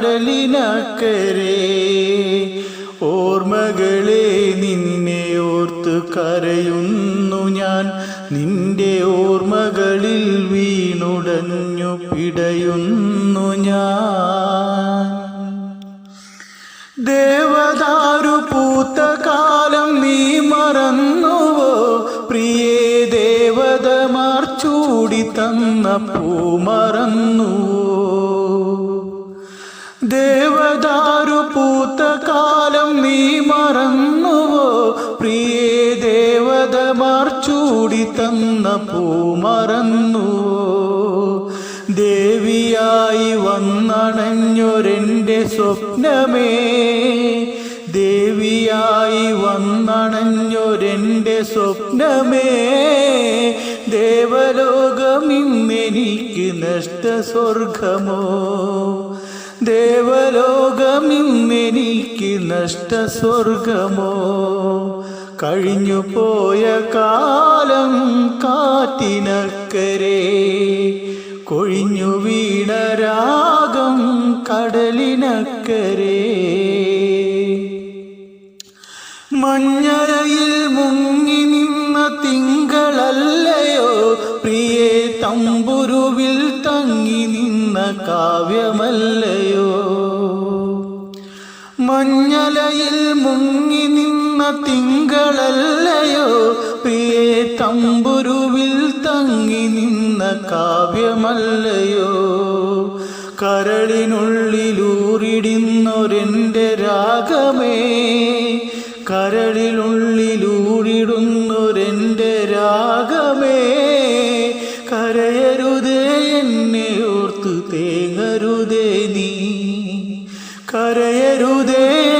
കടലിനക്കരെ ഓർമ്മകളെ നിന്നെ ഓർത്തു കരയുന്നു ഞാൻ. നിന്റെ ഓർമ്മകളിൽ വീണുടഞ്ഞു പിടയുന്നു ഞാൻ. ദേവദാരു പൂത്ത കാലം നീ മറന്നുവോ? പ്രിയേ ദേവതമാർ ചൂടി തന്ന പൂ മറന്നുവോ? ചൂടി തന്ന പൂ മറന്നു ദേവിയായി വന്നണഞ്ഞൊരെന്റെ സ്വപ്നമേ. ദേവിയായി വന്നണഞ്ഞൊരെന്റെ സ്വപ്നമേ. ദേവലോകം ഇന്നെനിക്ക് നഷ്ട സ്വർഗമോ ദേവലോകം ഇന്നെനിക്ക് നഷ്ട സ്വർഗമോ കഴിഞ്ഞു പോയ കാലം കാറ്റിനക്കരെ. കൊഴിഞ്ഞു വീണ രാഗം കടലിനക്കരെ. മഞ്ഞരയിൽ മുങ്ങി നിന്ന തിങ്കളല്ലയോ? പ്രിയേ തമ്പുരുവിൽ തങ്ങി നിന്ന കാവ്യമല്ലയോ? മഞ്ഞലയിൽ മുങ്ങി തിങ്കളല്ലയോ? പ്രിയേ തമ്പുരുവിൽ തങ്ങി നിന്ന കാവ്യമല്ലയോ? കരളിനുള്ളിലൂറിടുന്നൊരെന്റെ രാഗമേ? കരളിനുള്ളിലൂറിടുന്നൊരെന്റെ രാഗമേ? കരയരുതേ എന്നെ ഓർത്തു തേങ്ങരുതേ നീ. കരയരുതേ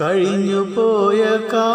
കഴിഞ്ഞു പോയ കാ